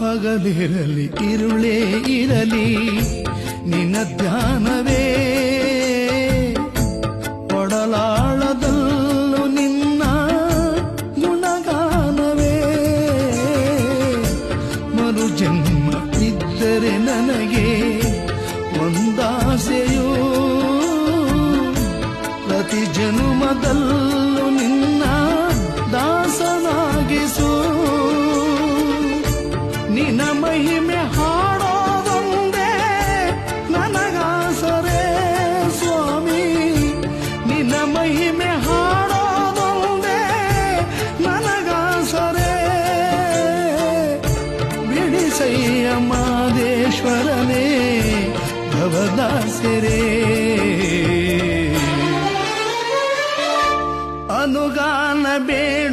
ಹಗಲಿರಲಿ, ಇರುಳೇ ಇರಲಿ, ನಿನ್ನ ಧ್ಯಾನವೇ. ಒಡಲಾಳದಲ್ಲೂ ನಿನ್ನ ಗುಣಗಾನವೇ. ಮರು ಜನ್ಮ ಇದ್ದರೆ ನನಗೆ ಒಂದಾಸೆಯೂ. ಪ್ರತಿ ಜನುಮದಲ್ಲೂ ಮಹಿಮೆ ಹಾಡೋದೊಂದೇ ನನಗಾಸರೆ ಸ್ವಾಮಿ. ನಿನ್ನ ಮಹಿಮೆ ಹಾಡೋದೊಂದೇ ನನಗಾಸರೆ. ಬಿಡಿಸಯ್ಯ ಮಾದೇಶ್ವರನೇ ಭವದಾಸರೇ. ಅನುಗಾನ ಬೇಡ